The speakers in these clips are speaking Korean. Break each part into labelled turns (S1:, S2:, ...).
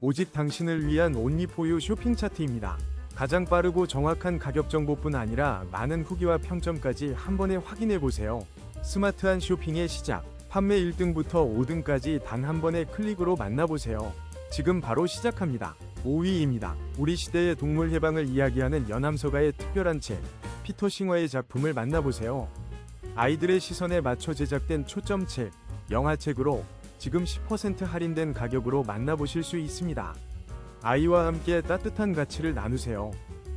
S1: 오직 당신을 위한 온리포유 쇼핑 차트입니다. 가장 빠르고 정확한 가격 정보뿐 아니라 많은 후기와 평점까지 한 번에 확인해 보세요. 스마트한 쇼핑의 시작. 판매 1등부터 5등까지 단 한 번의 클릭으로 만나보세요. 지금 바로 시작합니다. 5위입니다. 우리 시대의 동물 해방을 이야기하는 연암서가의 특별한 책, 피터 싱어의 작품을 만나보세요. 아이들의 시선에 맞춰 제작된 초점책, 영화책으로 지금 10% 할인된 가격으로 만나보실 수 있습니다. 아이와 함께 따뜻한 가치를 나누세요.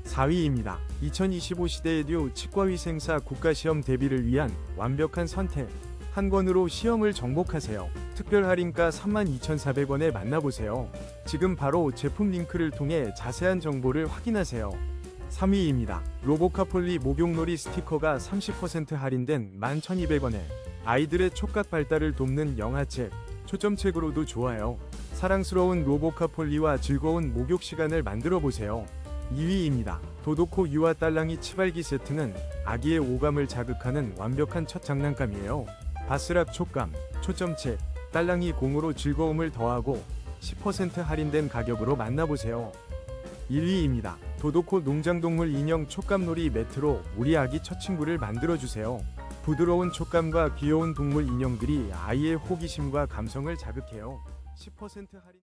S1: 4위입니다. 2025 시대에듀 치과위생사 국가시험 대비를 위한 완벽한 선택. 한 권으로 시험을 정복하세요. 특별 할인가 32,400원에 만나보세요. 지금 바로 제품 링크를 통해 자세한 정보를 확인하세요. 3위입니다. 로보카폴리 목욕놀이 스티커가 30% 할인된 11,200원에 아이들의 촉각 발달을 돕는 영화책, 초점책으로도 좋아요. 사랑스러운 로보카폴리와 즐거운 목욕 시간을 만들어 보세요. 2위입니다. 도도코 유아 딸랑이 치발기 세트는 아기의 오감을 자극하는 완벽한 첫 장난감이에요. 바스락 촉감, 초점책, 딸랑이 공으로 즐거움을 더하고 10% 할인된 가격으로 만나보세요. 1위입니다. 도도코 농장동물 인형 촉감놀이 매트로 우리 아기 첫 친구를 만들어주세요. 부드러운 촉감과 귀여운 동물 인형들이 아이의 호기심과 감성을 자극해요. 10% 할인